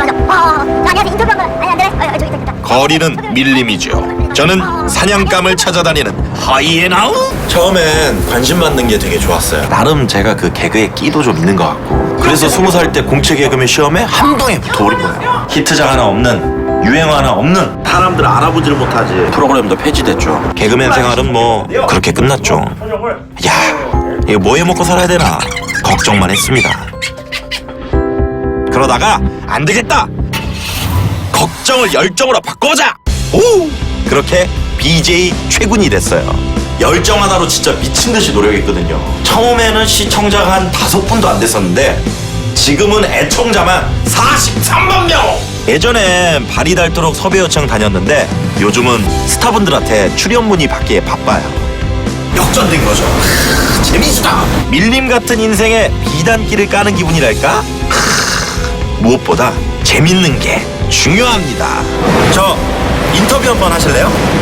안녕하세요 인터뷰 한 번 아니 안 되네 어, 저기 있다 거리는 밀림이죠. 저는 사냥감을 찾아다니는 하이에나우. 처음엔 관심 받는 게 되게 좋았어요. 나름 제가 그 개그에 끼도 좀 있는 것 같고 그래서 스무 살 때 공채 개그맨 시험에 한 방에 붙어버린 거예요. 히트작 하나 없는 유행어 하나 없는 사람들 알아보지를 못하지. 프로그램도 폐지됐죠. 개그맨 생활은 뭐 그렇게 끝났죠. 야, 이거 뭐 해 먹고 살아야 되나 걱정만 했습니다. 그러다가 안 되겠다. 걱정을 열정으로 바꿔보자. 오, 그렇게 BJ 최군이 됐어요. 열정 하나로 진짜 미친 듯이 노력했거든요. 처음에는 시청자가 한 다섯 분도 안 됐었는데 지금은 애청자만 43만 명. 예전엔 발이 닳도록 섭외 요청 다녔는데 요즘은 스타분들한테 출연 문의 받기에 바빠요. 역전된 거죠. 크, 재미지다. 밀림 같은 인생에 비단길을 까는 기분이랄까? 크, 무엇보다 재밌는 게 중요합니다. 저 인터뷰 한번 하실래요?